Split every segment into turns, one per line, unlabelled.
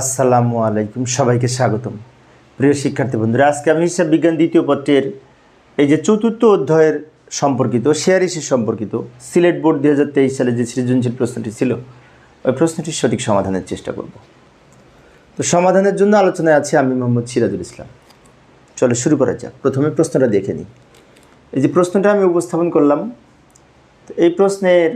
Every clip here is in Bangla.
আসসালামু আলাইকুম, সবাইকে স্বাগতম। প্রিয় শিক্ষার্থী বন্ধুরা, আজকে আমি হিসাব বিজ্ঞান দ্বিতীয় পত্রের এই যে চতুর্থ অধ্যায়ের সম্পর্কিত, শেয়ার সম্পর্কিত, সিলেট বোর্ড দু হাজার তেইশ সালে যে সৃজনশীল প্রশ্নটি ছিল, ওই প্রশ্নটির সঠিক সমাধানের চেষ্টা করব। তো সমাধানের জন্য আলোচনায় আছে আমি মোহাম্মদ সিরাজুল ইসলাম। চলো শুরু করা যাক। প্রথমে প্রশ্নটা দেখে নিই। এই যে প্রশ্নটা আমি উপস্থাপন করলাম, তো এই প্রশ্নের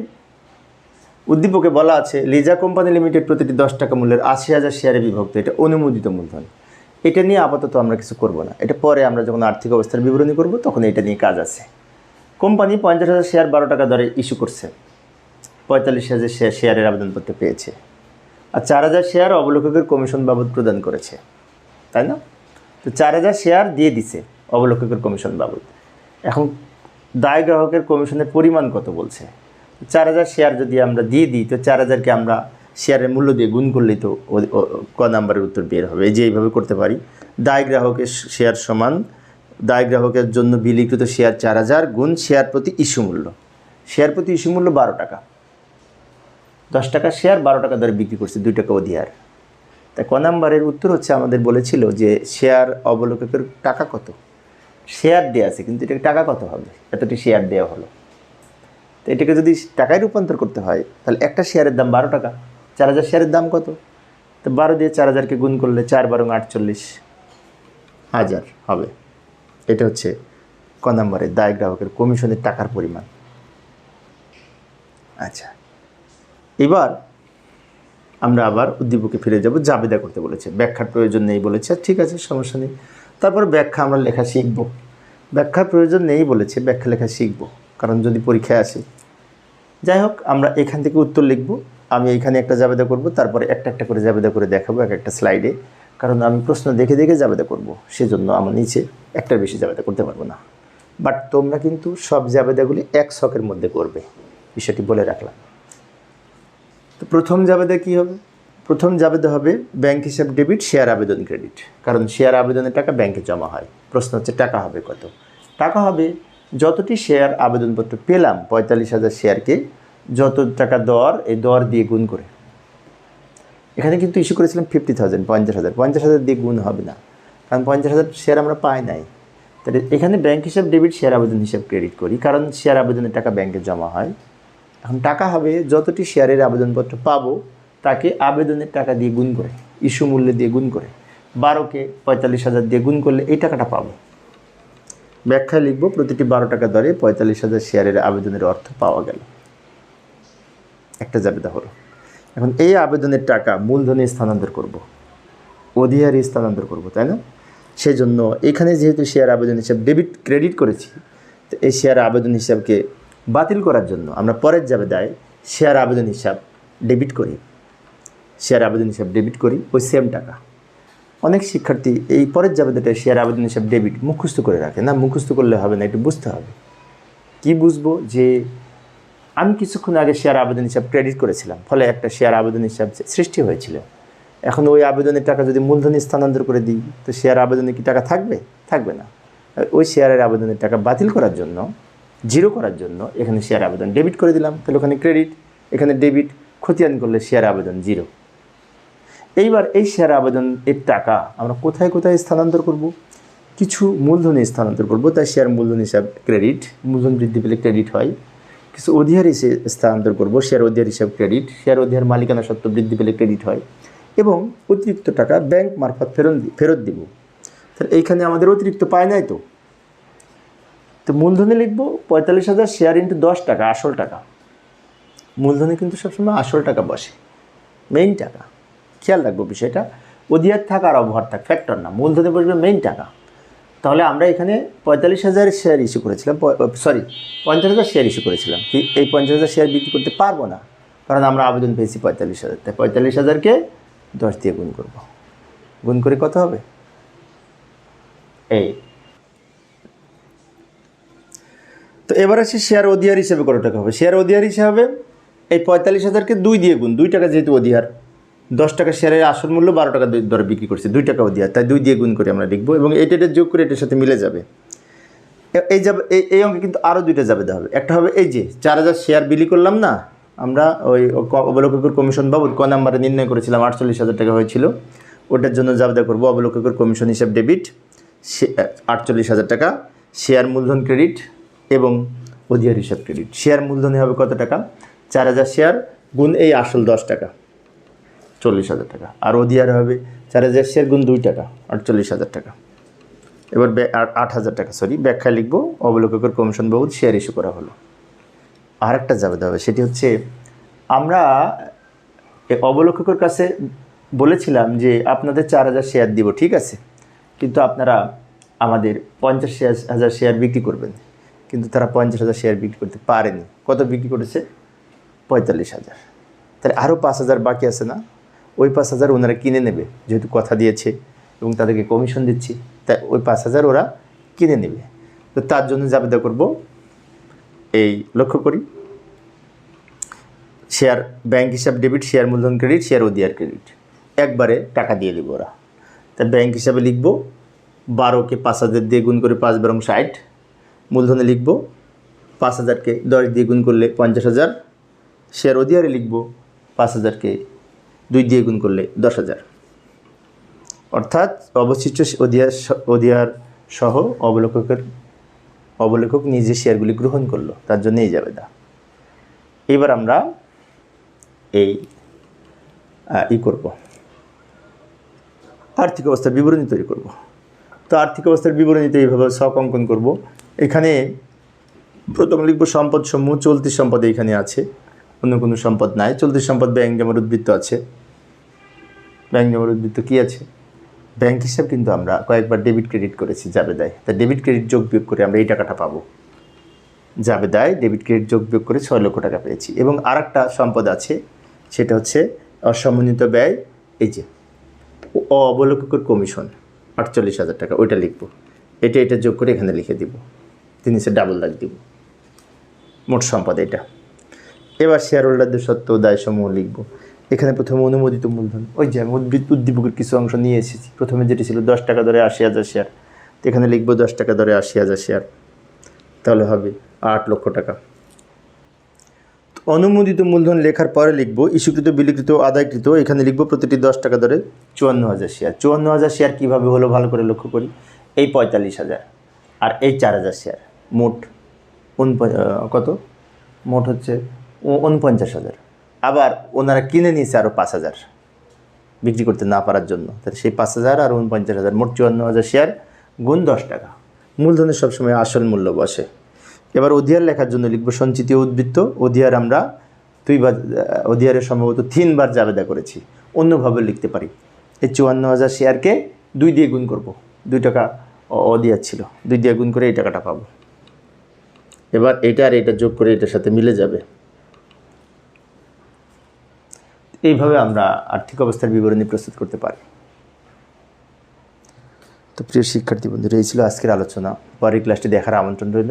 উদ্দীপকে বলা আছে, লিজা কোম্পানি লিমিটেড প্রতিটি দশ টাকা মূল্যের আশি হাজার শেয়ারে বিভক্ত। এটা অনুমোদিত মূলধন। এটা নিয়ে আপাতত আমরা কিছু করব না। এটা পরে আমরা যখন আর্থিক অবস্থার বিবরণী করব, তখন এটা নিয়ে কাজ আছে। কোম্পানি পঞ্চাশ হাজার শেয়ার বারো টাকা দরে ইস্যু করছে। পঁয়তাল্লিশ হাজার শেয়ার, শেয়ারের আবেদনপত্র পেয়েছে। আর চার হাজার শেয়ার অবলোককের কমিশন বাবদ প্রদান করেছে। তাই না? তো চার হাজার শেয়ার দিয়ে দিছে অবলোককের কমিশন বাবদ। এখন দায় গ্রাহকের কমিশনের পরিমাণ কত বলছে? চার হাজার শেয়ার যদি আমরা দিয়ে দিই, তো চার হাজারকে আমরা শেয়ারের মূল্য দিয়ে গুণ করলেই তো ক নাম্বারের উত্তর বের হবে। এই যে এইভাবে করতে পারি। দায় গ্রাহকের শেয়ার সমান, দায় গ্রাহকের জন্য বিলিকৃত শেয়ার চার হাজার গুণ শেয়ার প্রতি ইস্যু মূল্য। শেয়ার প্রতি ইস্যু মূল্য বারো টাকা। দশ টাকা শেয়ার বারো টাকা দরে বিক্রি করছে দুই টাকা অধিহার। তা ক নাম্বারের উত্তর হচ্ছে আমাদের বলেছিল যে শেয়ার অবলোকের টাকা কত? শেয়ার দেওয়া আছে, কিন্তু এটাকে টাকা কত হবে? এতটি শেয়ার দেওয়া হলো। তো এটাকে যদি টাকায় রূপান্তর করতে হয়, তাহলে একটা শেয়ারের দাম বারো টাকা, চার হাজার শেয়ারের দাম কত? তো বারো দিয়ে চার হাজারকে গুণ করলে চার বারো আটচল্লিশ হাজার হবে। এটা হচ্ছে ক নম্বরের দায় গ্রাহকের কমিশনের টাকার পরিমাণ। আচ্ছা এবার আমরা আবার উদ্দীপকে ফিরে যাব জাবেদা করতে বলেছে। ব্যাখ্যার প্রয়োজন নেই বলেছে, ঠিক আছে, সমস্যা নেই। তারপর ব্যাখ্যা আমরা লেখা শিখব। ব্যাখ্যার প্রয়োজন নেই বলেছে, ব্যাখ্যা লেখা শিখব। কারণ যদি পরীক্ষায় আসে। যাই হোক, আমরা এখান থেকে উত্তর লিখব। আমি এখানে একটা জাবেদা করব, তারপরে একটা একটা করে জাবেদা করে দেখাবো এক একটা স্লাইডে। কারণ আমি প্রশ্ন দেখে দেখে জাবেদা করব, সেজন্য আমার নিচে একটার বেশি জাবেদা করতে পারব না। বাট তোমরা কিন্তু সব জাবেদাগুলি এক শখের মধ্যে করবে, বিষয়টি বলে রাখলাম। তো প্রথম জাবেদা কী হবে? প্রথম জাবেদা হবে ব্যাংক হিসাব ডেবিট, শেয়ার আবেদন ক্রেডিট। কারণ শেয়ার আবেদনের টাকা ব্যাংকে জমা হয়। প্রশ্ন হচ্ছে, টাকা হবে কত? টাকা হবে যতটি শেয়ার আবেদনপত্র পেলাম পঁয়তাল্লিশ হাজার শেয়ারকে, যত টাকা দর, এই দর দিয়ে গুণ করে। এখানে কিন্তু ইস্যু করেছিলাম ফিফটি থাউজেন্ড পঞ্চাশ হাজার। পঞ্চাশ হাজার দিয়ে গুণ হবে না, কারণ পঞ্চাশ হাজার শেয়ার আমরা পাই নাই। তাহলে এখানে ব্যাংক হিসাব ডেবিট শেয়ার আবেদন হিসাব ক্রেডিট করি, কারণ শেয়ার আবেদনের টাকা ব্যাংকে জমা হয়। এখন টাকা হবে, যতটি শেয়ারের আবেদনপত্র পাবো, তাকে আবেদনের টাকা দিয়ে গুণ করে ইস্যু মূল্য দিয়ে গুণ করে। বারোকে পঁয়তাল্লিশ হাজার দিয়ে গুণ করলে এই টাকাটা পাবো। ব্যাখ্যা লিখব, প্রতিটি বারো টাকা দরে পঁয়তাল্লিশ হাজার শেয়ারের আবেদনের অর্থ পাওয়া গেল। একটা জাবেদা হলো। এখন এই আবেদনের টাকা মূলধনে স্থানান্তর করব। অধিহারে স্থানান্তর করব, তাই না? সেই জন্য এখানে যেহেতু শেয়ার আবেদন হিসাব ডেবিট ক্রেডিট করেছি, তো এই শেয়ার আবেদন হিসাবকে বাতিল করার জন্য আমরা পরের যাবে দেয় শেয়ার আবেদন হিসাব ডেবিট করি। শেয়ার আবেদন হিসাব ডেবিট করি, ওই সেম টাকা। অনেক শিক্ষার্থী এই পরের জাবেদাটা শেয়ার আবেদন হিসাব ডেবিট মুখস্থ করে রাখে। না, মুখস্থ করলে হবে না, একটু বুঝতে হবে। কি বুঝব? যে আমি কিছুক্ষণ আগে শেয়ার আবেদন হিসাব ক্রেডিট করেছিলাম, ফলে একটা শেয়ার আবেদন হিসাব সৃষ্টি হয়েছিল। এখন ওই আবেদনের টাকা যদি মূলধনে স্থানান্তর করে দিই, তো শেয়ার আবেদনে কি টাকা থাকবে? থাকবে না। ওই শেয়ারের আবেদনের টাকা বাতিল করার জন্য, জিরো করার জন্য এখানে শেয়ার আবেদন ডেবিট করে দিলাম। তাহলে ওখানে ক্রেডিট, এখানে ডেবিট, খতিয়ান করলে শেয়ার আবেদন জিরো। এইবার এই শেয়ার আবেদন, এর টাকা আমরা কোথায় কোথায় স্থানান্তর করব? কিছু মূলধনে স্থানান্তর করব, তাই শেয়ার মূলধন হিসাব ক্রেডিট মূলধন বৃদ্ধি পেলে ক্রেডিট হয়। কিছু অধিহার হিসেবে স্থানান্তর করব শেয়ার অধিহার হিসাব ক্রেডিট শেয়ার অধিহার মালিকানা সত্ত্ব বৃদ্ধি পেলে ক্রেডিট হয়। এবং অতিরিক্ত টাকা ব্যাংক মারফত ফেরত ফেরত দিব। তাহলে এইখানে আমাদের অতিরিক্ত পায় নাই তো? তো মূলধনে লিখব পঁয়তাল্লিশ হাজার শেয়ার ইন্টু দশ টাকা, আসল টাকা। মূলধনে কিন্তু সবসময় আসল টাকা বসে মেইন টাকা। খেয়াল রাখব বিষয়টা। অধিয়ার থাক আর অবহার থাক ফ্যাক্টর না, মূলধনে বসবে মেইন টাকা। তাহলে আমরা এখানে পঁয়তাল্লিশ হাজার শেয়ার ইস্যু করেছিলাম সরি পঞ্চাশ হাজার শেয়ার ইস্যু করেছিলাম। কি এই পঞ্চাশ হাজার শেয়ার বিক্রি করতে পারব না? কারণ আমরা আবেদন পেয়েছি পঁয়তাল্লিশ হাজার। তাই পঁয়তাল্লিশ হাজারকে দশ দিয়ে গুণ করব। গুণ করে কত হবে? এই। তো এবার আসি শেয়ার অধিহার হিসেবে কত টাকা হবে? শেয়ার অধিহার হিসাবে এই পঁয়তাল্লিশ হাজারকে দুই দিয়ে গুণ, দুই টাকা যেহেতু অধিহার দশ টাকা শেয়ারের আসল মূল্য বারো টাকা দরে বিক্রি করছে, দুই টাকা অধিহার তাই দুই দিয়ে গুণ করে আমরা লিখব এবং এটা এটা যোগ করে এটার সাথে মিলে যাবে। এই যাবে এই অঙ্কে কিন্তু আরও দুইটা যাবে হবে। একটা হবে এই যে, চার হাজার শেয়ার বিলি করলাম না, আমরা ওই ক- কমিশন বাবদ ক নাম্বারে নির্ণয় করেছিলাম, আটচল্লিশ হাজার টাকা হয়েছিল। ওটার জন্য জাবেদা করব অবলোককের কমিশন হিসাব ডেবিট আটচল্লিশ হাজার টাকা, শেয়ার মূলধন ক্রেডিট এবং অধিয়ার হিসাব ক্রেডিট। শেয়ার মূলধনে হবে কত টাকা? চার হাজার শেয়ার গুণ এই আসল দশ টাকা। চল্লিশ হাজার টাকা। আর অধিয়ার হবে চার হাজার, শেয়ার গুণ দুই টাকা, আটচল্লিশ হাজার টাকা। এবার আট- হাজার টাকা সরি ব্যাখ্যা লিখব, অবলোককের কমিশন বাবদ শেয়ার ইস্যু করা হলো। আর একটা জাবেদা হবে, সেটি হচ্ছে আমরা এ অবলোককের কাছে বলেছিলাম যে আপনাদের চার হাজার শেয়ার দিব, ঠিক আছে? কিন্তু আপনারা আমাদের পঞ্চাশ হাজার শেয়ার বিক্রি করবেন। কিন্তু তারা পঞ্চাশ হাজার শেয়ার বিক্রি করতে পারেনি। কত বিক্রি করেছে? পঁয়তাল্লিশ হাজার। তাহলে আরও পাঁচ হাজার বাকি আছে না? ওই পাঁচ হাজার ওনারা কিনে নেবে, যেহেতু কথা দিয়েছে এবং তাদেরকে কমিশন দিচ্ছি তাই ওই পাঁচ হাজার ওরা কিনে নেবে। তো তার জন্য জাবেদা করব, এই লক্ষ্য করি। শেয়ার ব্যাংক হিসাব ডেবিট শেয়ার মূলধন ক্রেডিট শেয়ার ওদিয়ার ক্রেডিট একবারে টাকা দিয়ে দেবো ওরা। তা ব্যাংক হিসাবে লিখব বারোকে পাঁচ হাজার দিয়ে গুণ করে পাঁচ বারং ষাট। মূলধনে লিখব, পাঁচ হাজারকে দশ দিয়ে গুণ করলে পঞ্চাশ হাজার। শেয়ার ওদিয়ারে লিখব, পাঁচ হাজারকে দুই দিয়ে গুণ করলে দশ হাজার। অর্থাৎ অবশিষ্ট অধিয়ার অধিয়ার সহ অবলেখকের অবলেখক নিজে শেয়ারগুলি গ্রহণ করল, তার জন্য এই যাবে দা এবার আমরা এই ই করব। আর্থিক অবস্থার বিবরণী তৈরি করব। তো আর্থিক অবস্থার বিবরণীতে এইভাবে শখ অঙ্কন করব। এখানে প্রথম লিখব সম্পদ সমূহ চলতি সম্পদ এইখানে আছে, অন্য কোনো সম্পদ নাই। চলতি সম্পদ ব্যাংক জমার উদ্বৃত্ত আছে। ব্যাংক জমার উদ্বৃত্ত কী আছে? ব্যাংক হিসাব কিন্তু আমরা কয়েকবার ডেবিট ক্রেডিট করেছি যাবে জাবেদায়। তা ডেবিট ক্রেডিট যোগ বিয়োগ করে আমরা এই টাকাটা পাবো। যাবে জাবেদায় ডেবিট ক্রেডিট যোগ বিয়োগ করে ছয় লক্ষ টাকা পেয়েছি। এবং আর একটা সম্পদ আছে, সেটা হচ্ছে অসমন্বিত ব্যয়, এই যে, অবলোককের কমিশন, আটচল্লিশ হাজার টাকা, ওইটা লিখব। এটা এটা যোগ করে এখানে লিখে দিব। জিনিসের ডাবল দাগ দিব। মোট সম্পদ এটা। এবার শেয়ার হোল্ডারদের সত্ত্ব ও দায়সমূহ লিখব। এখানে প্রথমে অনুমোদিত মূলধন। ওই যে আমি উদ্ভিদ উদ্দীপকের কিছু অংশ নিয়ে এসেছি। প্রথমে যেটি ছিল দশ টাকা দরে আশি হাজার শেয়ার তো এখানে লিখব দশ টাকা দরে আশি হাজার শেয়ার তাহলে হবে আট লক্ষ টাকা। অনুমোদিত মূলধন লেখার পরে লিখব ইস্যুকৃত বিলিকৃত আদায়কৃত এখানে লিখব প্রতিটি দশ টাকা দরে চুয়ান্ন হাজার শেয়ার চুয়ান্ন হাজার শেয়ার কীভাবে হলো ভালো করে লক্ষ্য করি। এই পঁয়তাল্লিশ হাজার আর এই চার হাজার শেয়ার মোট আহ, কত? মোট হচ্ছে উনপঞ্চাশ হাজার। আবার ওনারা কিনে নিয়েছে আরও পাঁচ হাজার বিক্রি করতে না পারার জন্য। তাহলে সেই পাঁচ হাজার আর উনপঞ্চাশ হাজার মোট চুয়ান্ন হাজার শেয়ার গুণ দশ টাকা। মূলধনের সবসময় আসল মূল্য বসে। এবার অধিয়ার লেখার জন্য লিখব সঞ্চিত উদ্বৃত্ত। অধিয়ার আমরা দুইবার আহ, অধিয়ারে সম্ভবত তিনবার জাবেদা করেছি। অন্যভাবে লিখতে পারি। এই চুয়ান্ন হাজার শেয়ারকে দুই দিয়ে গুণ করব। দুই টাকা অ- অধিয়ার ছিল। দুই দিয়ে গুণ করে এই টাকাটা পাবো। এবার এটা আর এটা যোগ করে এটার সাথে মিলে যাবে। এইভাবে আমরা আর্থিক অবস্থার বিবরণী প্রস্তুত করতে পারি। তো প্রিয় শিক্ষার্থী বন্ধুরা, এই ছিল আজকের আলোচনা। পরের ক্লাসটি দেখার আমন্ত্রণ রইল।